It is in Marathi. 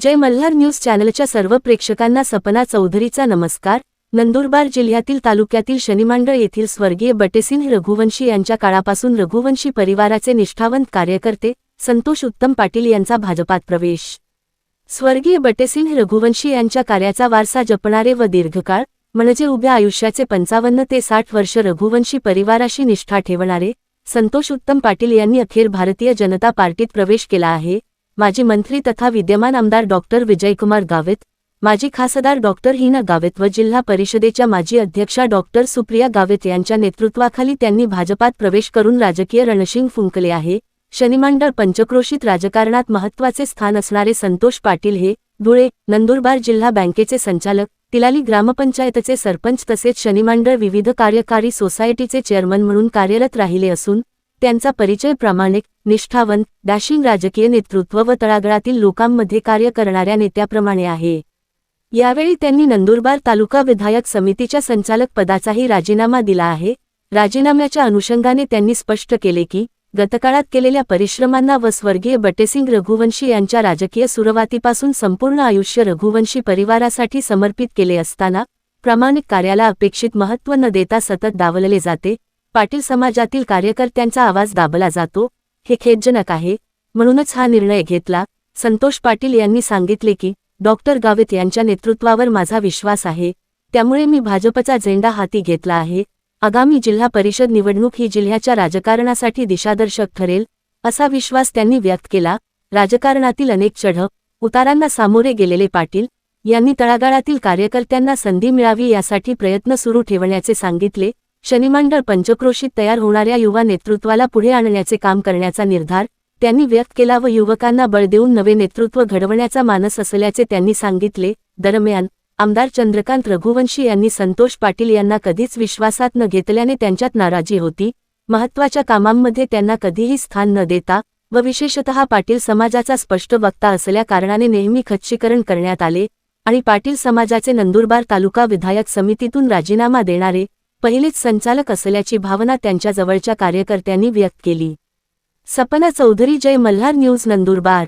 जय मल्हार न्यूज चॅनलच्या सर्व प्रेक्षकांना सपना चौधरीचा नमस्कार. नंदुरबार जिल्ह्यातील तालुक्यातील शनिमांडळ येथील स्वर्गीय बटेसिंह रघुवंशी यांच्या काळापासून रघुवंशी परिवाराचे निष्ठावंत कार्यकर्ते संतोष उत्तम पाटील यांचा भाजपात प्रवेश. स्वर्गीय बटेसिंह रघुवंशी यांच्या कार्याचा वारसा जपणारे व दीर्घकाळ म्हणजे उभ्या आयुष्याचे पंचावन्न ते साठ वर्ष रघुवंशी परिवाराशी निष्ठा ठेवणारे संतोष उत्तम पाटील यांनी अखेर भारतीय जनता पार्टीत प्रवेश केला आहे. माजी मंत्री तथा विद्यमान आमदार डॉक्टर विजयकुमार गावित माजी खासदार डॉक्टर हिना गावित व जिल्हा परिषदेच्या माजी अध्यक्षा डॉक्टर सुप्रिया गावित यांच्या नेतृत्वाखाली त्यांनी भाजपात प्रवेश करून राजकीय रणशिंग फुंकले आहे. शनिमंडळ पंचक्रोशीत राजकारणात महत्त्वाचे स्थान असणारे संतोष पाटील हे धुळे नंदुरबार जिल्हा बँकेचे संचालक तिलाली ग्रामपंचायतचे सरपंच तसेच शनिमंडळ विविध कार्यकारी सोसायटीचे चेअरमन म्हणून कार्यरत राहिले असून त्यांचा परिचय प्रामाणिक निष्ठावंत डॅशिंग राजकीय नेतृत्व व तळागळातील लोकांमध्ये कार्य करणाऱ्या नेत्याप्रमाणे आहे. यावेळी त्यांनी नंदुरबार तालुका विधायक समितीच्या संचालक पदाचाही राजीनामा दिला आहे. राजीनाम्याच्या अनुषंगाने त्यांनी स्पष्ट केले की गतकाळात केलेल्या परिश्रमांना व स्वर्गीय बटेसिंग रघुवंशी यांच्या राजकीय सुरुवातीपासून संपूर्ण आयुष्य रघुवंशी परिवारासाठी समर्पित केले असताना प्रामाणिक कार्याला अपेक्षित महत्त्व न देता सतत डावलले जाते पाटील समाजातील कार्यकर्त्यांचा आवाज दाबला जातो हे खेदजनक आहे म्हणूनच हा निर्णय घेतला. संतोष पाटील यांनी सांगितले की डॉक्टर गावित यांच्या नेतृत्वावर माझा विश्वास आहे त्यामुळे मी भाजपचा झेंडा हाती घेतला आहे. आगामी जिल्हा परिषद निवडणूक ही जिल्ह्याच्या राजकारणासाठी दिशादर्शक ठरेल असा विश्वास त्यांनी व्यक्त केला. राजकारणातील अनेक चढप उतारांना सामोरे गेलेले पाटील यांनी तळागाळातील कार्यकर्त्यांना संधी मिळावी यासाठी प्रयत्न सुरू ठेवण्याचे सांगितले. शनिमंडळ पंचक्रोशीत तयार होणाऱ्या युवा नेतृत्वाला पुढे आणण्याचे काम करण्याचा निर्धार त्यांनी व्यक्त केला व युवकांना बळ देऊन नवे नेतृत्व घडवण्याचा मानस असल्याचे त्यांनी सांगितले. दरम्यान आमदार चंद्रकांत रघुवंशी यांनी संतोष पाटील यांना कधीच विश्वासात न घेतल्याने त्यांच्यात नाराजी होती. महत्त्वाच्या कामांमध्ये त्यांना कधीही स्थान न देता व विशेषतः पाटील समाजाचा स्पष्ट वक्ता असल्या कारणाने नेहमी खच्चीकरण करण्यात आले आणि पाटील समाजाचे नंदुरबार तालुका विधायक समितीतून राजीनामा देणारे पहिलेच संचालक असल्याची भावना त्यांच्या जवळच्या कार्यकर्त्यांनी व्यक्त केली. सपना चौधरी जय मल्हार न्यूज नंदुरबार.